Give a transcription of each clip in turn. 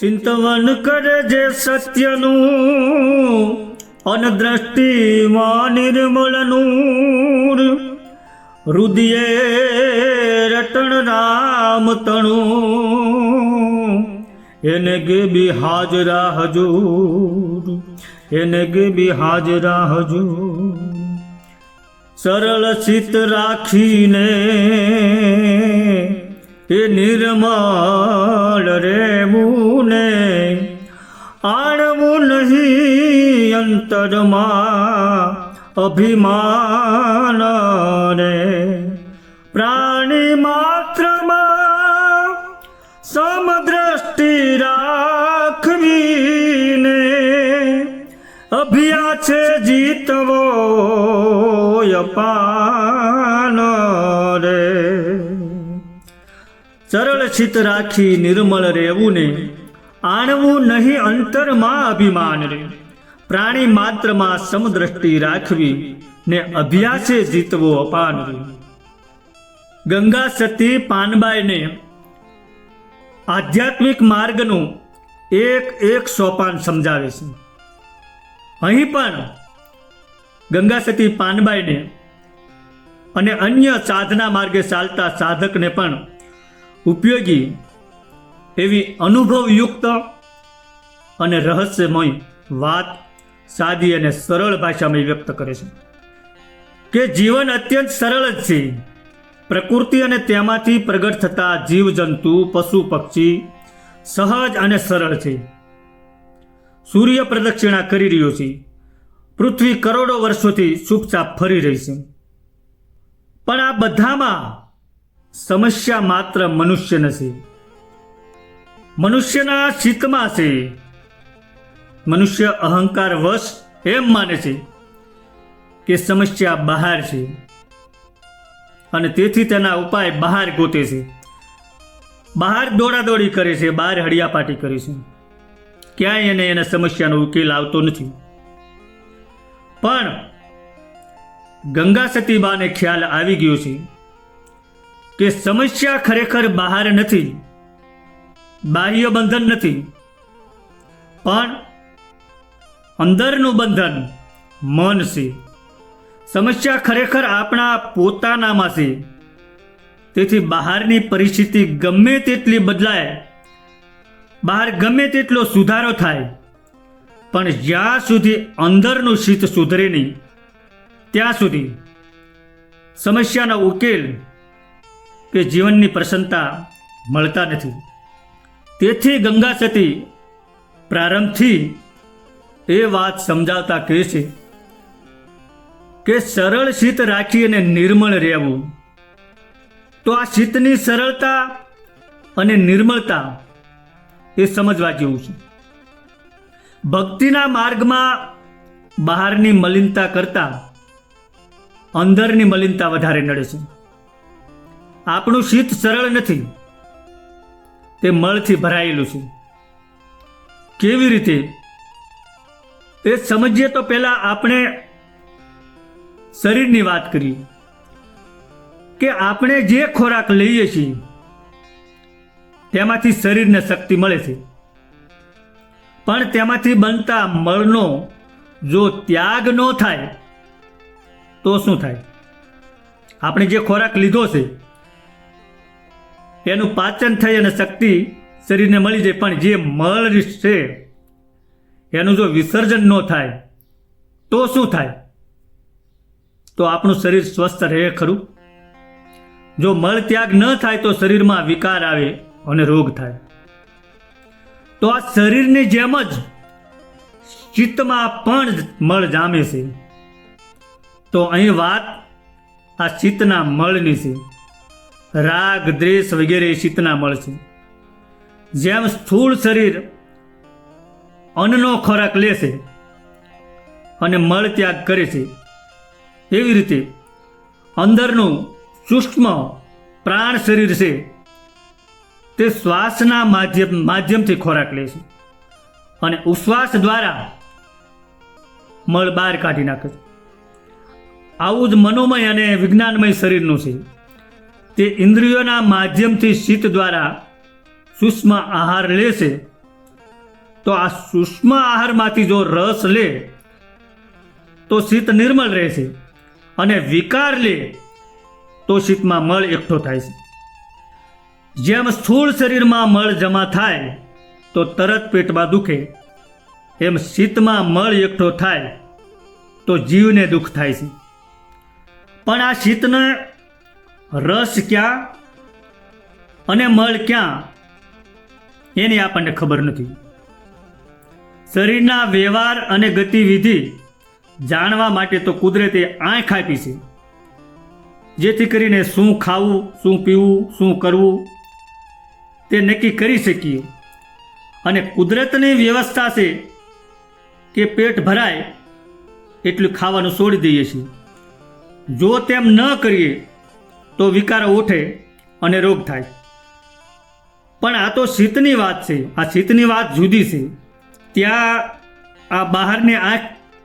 ચિંતવન કરે જે સત્યનું, અનદ્રષ્ટિમાં નિર્મળનું રુદિયે રટણ રામ તણું. એને ગે બી હાજરા હજૂર, એને ગે બી હાજરા હજૂર. સરળ ચિત્ત રાખીને એ નિર્મળ રેવું ને આણવું નહીં અંતરમાં અભિમાન રે. પ્રાણી માત્રમાં સમદ્રષ્ટિ રાખવીને અભિયા છે જીતવો અપાન સરળ ચિત્ત રાખી નિર્મળ રહેવું ને. આણવું નહીં અંતરમાં અભિમાન રે. પ્રાણી માત્રમાં સમદ્રષ્ટિ રાખવી ને અભ્યાસે જીતવો અપાન ગંગા સતી પાનબાઈને આધ્યાત્મિક માર્ગનું એક એક સોપાન સમજાવે છે. અહીં પણ ગંગા સતી પાનબાઈને અને અન્ય સાધના માર્ગે ચાલતા સાધકને પણ ઉપયોગી એવી અનુભવયુક્ત અને રહસ્યમય વાત સાદી અને સરળ ભાષામાં વ્યક્ત કરે છે. કે જીવન અત્યંત સરળ જ છે. પ્રકૃતિ અને તેમાંથી પ્રગટ થતા જીવજંતુ, પશુ, પક્ષી સહજ અને સરળ છે. સૂર્ય પ્રદક્ષિણા કરી રહ્યો છે. પૃથ્વી કરોડો વર્ષોથી ચૂપચાપ ફરી રહી છે. પણ આ બધામાં સમસ્યા માત્ર મનુષ્ય નથી. મનુષ્યના ચિત્તમાં છે. મનુષ્ય અહંકાર વશ એમ માને છે કે સમસ્યા બહાર છે અને તેથી તેના ઉપાય બહાર ગોતે છે. બહાર દોડાદોડી કરે છે, બહાર હડિયાપાટી કરે છે. ક્યાંય એને એના સમસ્યાનો ઉકેલ આવતો નથી. પણ ગંગા સતીબાને ખ્યાલ આવી ગયો છે કે સમસ્યા ખરેખર બહાર નથી. બાહ્ય બંધન નથી. પણ અંદરનું બંધન મન છે. સમસ્યા ખરેખર આપણા પોતાનામાં છે. તેથી બહારની પરિસ્થિતિ ગમે તેટલી બદલાય, બહાર ગમે તેટલો સુધારો થાય, પણ જ્યાં સુધી અંદરનું શીત સુધરે નહીં, ત્યાં સુધી સમસ્યાનો ઉકેલ કે જીવનની પ્રસન્નતા મળતા નથી. તેથી ગંગા સતી પ્રારંભથી એ વાત સમજાવતા કહે છે કે સરળ શીત રાખી અને નિર્મળ રહેવું. તો આ શીતની સરળતા અને નિર્મળતા એ સમજવા જેવું છે. ભક્તિના માર્ગમાં બહારની મલિનતા કરતાં અંદરની મલિનતા વધારે નડે છે. આપણું શીત સરળ નથી. તે મળથી ભરાયેલું છે. કેવી રીતે? એ સમજીએ તો પહેલાં આપણે શરીરની વાત કરીએ. કે આપણે જે ખોરાક લઈએ છીએ, તેમાંથી શરીરને શક્તિ મળે છે. પણ તેમાંથી બનતા મળનો જો ત્યાગ ન થાય, તો શું થાય? આપણે જે ખોરાક લીધો છે એનું પાચન થઈ અને શક્તિ શરીરને મળી જાય. પણ જે મળ છે, એનું જો વિસર્જન ન થાય, તો શું થાય? તો આપણું શરીર સ્વસ્થ રહે ખરું. જો મળ ત્યાગ ન થાય, તો શરીરમાં વિકાર આવે અને રોગ થાય. તો આ શરીરની જેમ જ ચિત્તમાં પણ મળ જામે છે. તો અહીં વાત આ ચિત્તના મળની છે. રાગ, દ્વેષ વગેરે શીતના મળશે જેમ સ્થૂળ શરીર અન્નનો ખોરાક લે છે અને મળ ત્યાગ કરે છે, એવી રીતે અંદરનું સૂક્ષ્મ પ્રાણ શરીર છે, તે શ્વાસના માધ્યમ, માધ્યમથી ખોરાક લે છે અને ઉશ્વાસ દ્વારા મળ બહાર કાઢી નાખે છે. આવું જ મનોમય અને વિજ્ઞાનમય શરીરનું છે. તે ઇન્દ્રિયોના માધ્યમથી શીત દ્વારા સૂક્ષ્મ આહાર લે છે. તો આ સૂક્ષ્મ આહારમાંથી જો રસ લે, તો શીત નિર્મળ રહેશે અને વિકાર લે, તો શીતમાં મળ એકઠો થાય છે. જેમ સ્થૂળ શરીરમાં મળ જમા થાય, તો તરત પેટમાં દુખે. એમ શીતમાં મળ એકઠો થાય, તો જીવને દુઃખ થાય છે. પણ આ શીતનો રસ ક્યાં અને મળ ક્યાં? એની આપણને ખબર નથી. શરીરના વ્યવહાર અને ગતિવિધિ જાણવા માટે તો કુદરતે આંખ આપી છે. જેથી કરીને શું ખાવું, શું પીવું, શું કરવું, તે નક્કી કરી શકીએ. અને કુદરતની વ્યવસ્થા છે કે પેટ ભરાય એટલું ખાવાનું છોડી દઈએ છીએ. જો તેમ ન કરીએ તો વિકારો ઉઠે અને રોગ થાય. પણ આ તો શીતની વાત છે. આ શીતની વાત જુદી છે. ત્યાં આ બહારની આંખ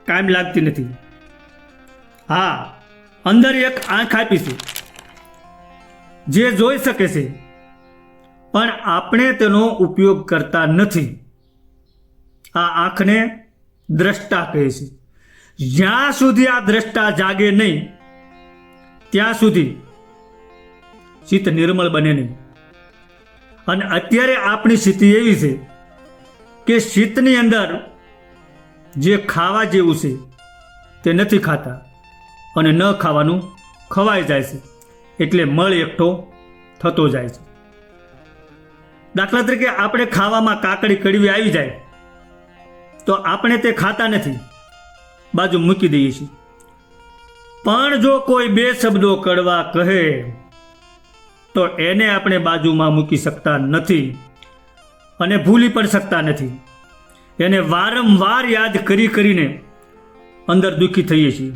કાયમ લાગતી નથી. હા, અંદર એક આંખ આપી છે. જે જોઈ શકે છે. પણ આપણે તેનો ઉપયોગ કરતા નથી. આ આંખને દ્રષ્ટા કહે છે. જ્યાં સુધી આ દ્રષ્ટા જાગે નહીં, ત્યાં સુધી ચિત્ત નિર્મળ બને નહીં. અને અત્યારે આપણી સ્થિતિ એવી છે કે શીતની અંદર જે ખાવા જેવું છે, તે નથી ખાતા અને ન ખાવાનું ખવાઈ જાય છે. એટલે મળ એકઠો થતો જાય છે. દાખલા તરીકે આપણે ખાવામાં કાકડી કડવી આવી જાય, તો આપણે તે ખાતા નથી. બાજુ મૂકી દઈએ છીએ. પણ જો કોઈ બે શબ્દો કડવા કહે તો એને આપણે બાજુમાં મૂકી શકતા નથી અને ભૂલી પણ શકતા નથી. એને વારંવાર યાદ કરી કરીને અંદર દુઃખી થઈએ છીએ.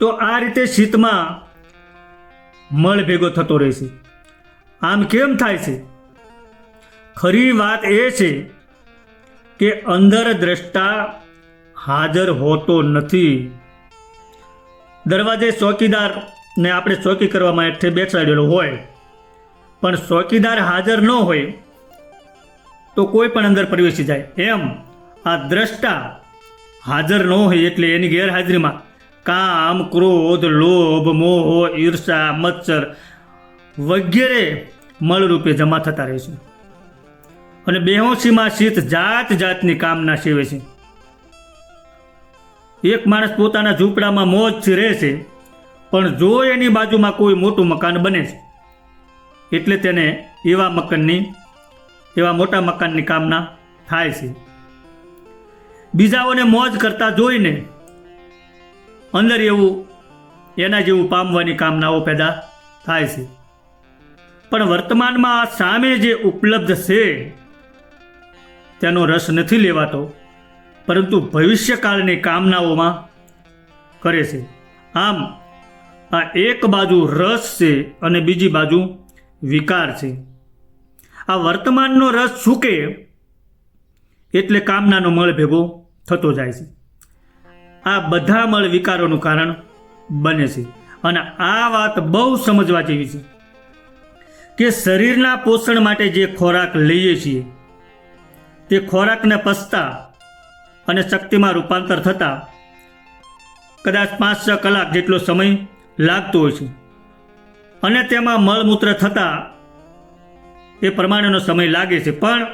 તો આ રીતે શીતમાં મળ ભેગો થતો રહેશે આમ કેમ થાય છે? ખરી વાત એ છે કે અંદર દ્રષ્ટા હાજર હોતો નથી. દરવાજે ચોકીદાર ને આપણે ચોકી કરવા માટે બેસાડેલો હોય. પણ ચોકીદાર હાજર ન હોય તો કોઈ પણ અંદર પ્રવેશી જાય. એમ આ દ્રષ્ટા હાજર ન હોય એટલે એની ગેરહાજરીમાં કામ, ક્રોધ, લોભ, મોહ, ઈર્ષા, મચ્છર વગેરે મળરૂપે જમા થતા રહે છે. અને બેહોશીમાં શીત જાત જાતની કામના સેવે છે. એક માણસ પોતાના ઝૂંપડામાં મોજથી રહે છે. પણ જો એની બાજુમાં કોઈ મોટું મકાન બને છે, એટલે તેને એવા મકાનની, એવા મોટા મકાનની કામના થાય છે. બીજાઓને મોજ કરતા જોઈને અંદર એવું, એના જેવું પામવાની કામનાઓ પેદા થાય છે. પણ વર્તમાનમાં આ સામે જે ઉપલબ્ધ છે, તેનો રસ નથી લેવાતો, પરંતુ ભવિષ્યકાળની કામનાઓમાં કરે છે. આમ આ એક બાજુ રસ છે અને બીજી બાજુ વિકાર છે. આ વર્તમાનનો રસ છૂકે એટલે કામનાનો મળ ભેગો થતો જાય છે. આ બધા મળ વિકારોનું કારણ બને છે. અને આ વાત બહુ સમજવા જેવી છે કે શરીરના પોષણ માટે જે ખોરાક લઈએ છીએ, તે ખોરાકને પસતા અને શક્તિમાં રૂપાંતર થતાં કદાચ પાંચ છ કલાક જેટલો સમય લાગતો હોય છે. અને તેમાં મળમૂત્ર થતાં એ પ્રમાણેનો સમય લાગે છે. પણ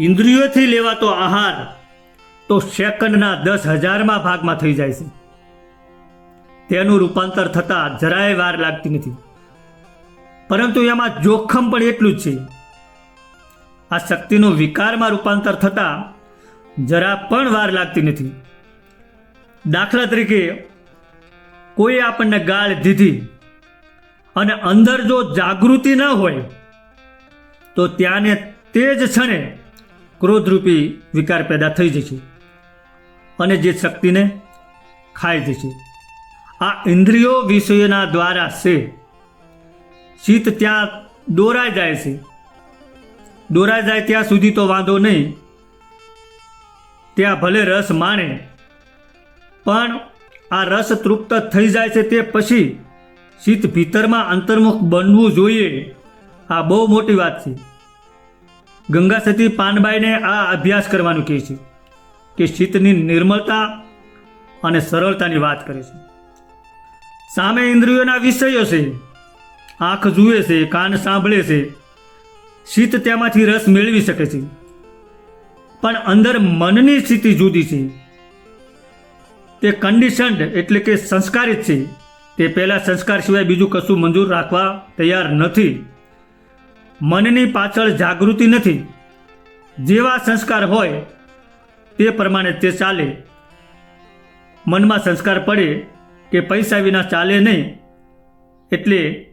ઇન્દ્રિયોથી લેવાતો આહાર તો સેકન્ડના દસ હજારમાં ભાગમાં થઈ જાય છે. તેનું રૂપાંતર થતાં જરાય વાર લાગતી નથી. પરંતુ એમાં જોખમ પણ એટલું જ છે. આ શક્તિનું વિકારમાં રૂપાંતર થતાં જરા પણ વાર લાગતી નથી. દાખલા તરીકે કોઈ આપણને ગાળ દીધી અને અંદર જો જાગૃતિ ન હોય, તો ત્યાંને તે જ ક્ષણે ક્રોધરૂપી વિકાર પેદા થઈ જશે અને જે શક્તિને ખાઈ જશે. આ ઇન્દ્રિયો વિષયોના દ્વારા છે. શીત ત્યાં દોરાઈ જાય છે. દોરાઈ જાય ત્યાં સુધી તો વાંધો નહીં. ત્યાં ભલે રસ માણે, પણ આ રસ તૃપ્ત થઈ જાય છે તે પછી શીત ભીતરમાં અંતર્મુખ બનવું જોઈએ. આ બહુ મોટી વાત છે. ગંગા સતી પાનબાઈને આ અભ્યાસ કરવાનું કહે છે કે શીતની નિર્મળતા અને સરળતાની વાત કરે છે. સામે ઇન્દ્રિયોના વિષયો છે, આંખ જુએ છે, કાન સાંભળે છે. શીત તેમાંથી રસ મેળવી શકે છે. પણ અંદર મનની સ્થિતિ જુદી છે. તે કન્ડિશન્ડ એટલે કે સંસ્કારિત છે. તે પહેલાં સંસ્કાર સિવાય બીજું કશું મંજૂર રાખવા તૈયાર નથી. મનની પાછળ જાગૃતિ નથી. જેવા સંસ્કાર હોય તે પ્રમાણે તે ચાલે. મનમાં સંસ્કાર પડે કે પૈસા વિના ચાલે નહીં. એટલે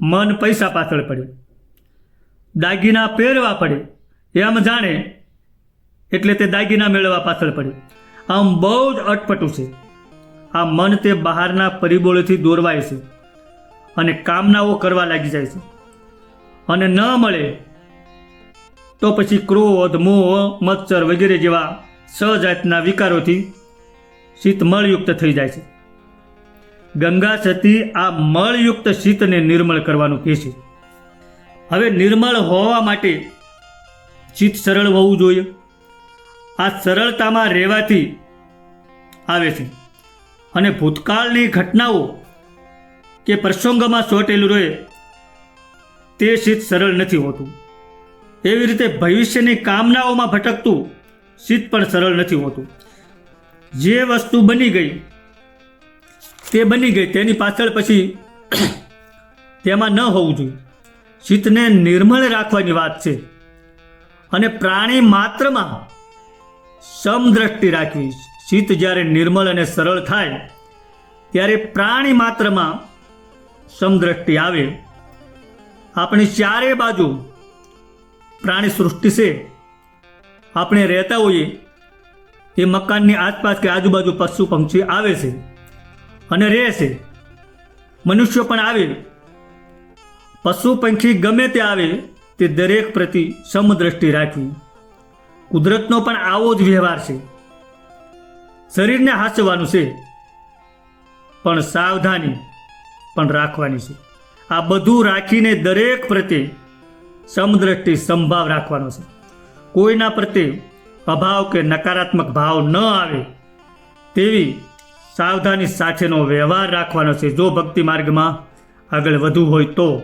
મન પૈસા પાછળ પડે. દાગીના પહેરવા પડે. એમ જાણે એટલે તે દાગીના મેળવવા પાછળ પડે. આમ બહુ જ અટપટું છે. આ મન તે બહારના પરિબળોથી દોરવાય છે અને કામનાઓ કરવા લાગી જાય છે. અને ન મળે તો પછી ક્રોધ, મોહ મચ્છર વગેરે જેવા સજાતના વિકારોથી શીત મળયુક્ત થઈ જાય છે. ગંગા સતી આ મળયુક્ત શીતને નિર્મળ કરવાનું કહે છે. હવે નિર્મળ હોવા માટે ચિત્ત સરળ હોવું જોઈએ. આ સરળતામાં રહેવાથી આવે છે. અને ભૂતકાળની ઘટનાઓ કે પ્રસંગમાં ચોટેલું રહે, તે શીત સરળ નથી હોતું. એવી રીતે ભવિષ્યની કામનાઓમાં ભટકતું શીત પણ સરળ નથી હોતું. જે વસ્તુ બની ગઈ, તે બની ગઈ, તેની પાછળ પછી તેમાં ન હોવું જોઈએ. શીતને નિર્મળ રાખવાની વાત છે. અને પ્રાણી માત્રમાં સમદ્રષ્ટિ રાખવી શીત જ્યારે નિર્મળ અને સરળ થાય, ત્યારે પ્રાણી માત્રમાં સમદ્રષ્ટિ આવે. આપણી ચારે બાજુ પ્રાણી સૃષ્ટિ છે. આપણે રહેતા હોઈએ એ મકાનની આસપાસ કે આજુબાજુ પશુ પંક્ષી આવે છે અને રહે છે. મનુષ્યો પણ આવે. પશુ પંખી ગમે તે આવે, તે દરેક પ્રતિ સમદ્રષ્ટિ રાખવી કુદરતનો પણ આવો જ વ્યવહાર છે. શરીરને હાંસવાનું છે, પણ સાવધાની પણ રાખવાની છે. આ બધું રાખીને દરેક પ્રત્યે સમદ્રષ્ટિ સંભાવ રાખવાનો છે. કોઈના પ્રત્યે અભાવ કે નકારાત્મક ભાવ ન આવે, તેવી સાવધાની સાથેનો વ્યવહાર રાખવાનો છે. જો ભક્તિ માર્ગમાં આગળ વધવું હોય તો.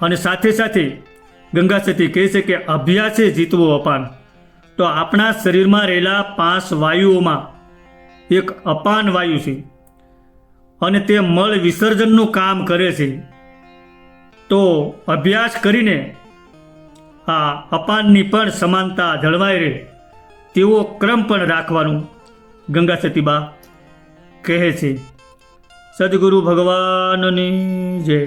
અને સાથે સાથે ગંગા સતી કહે છે કે અભ્યાસે જીતવો અપાન. તો આપણા શરીરમાં રહેલા પાંચ વાયુઓમાં એક અપાન વાયુ છે અને તે મળ વિસર્જનનું કામ કરે છે. તો અભ્યાસ કરીને આ અપાનની પણ સમાનતા જળવાઈ રહે તેવો ક્રમ પણ રાખવાનું ગંગા સતીબા કહે છે. સદગુરુ ભગવાનની જય.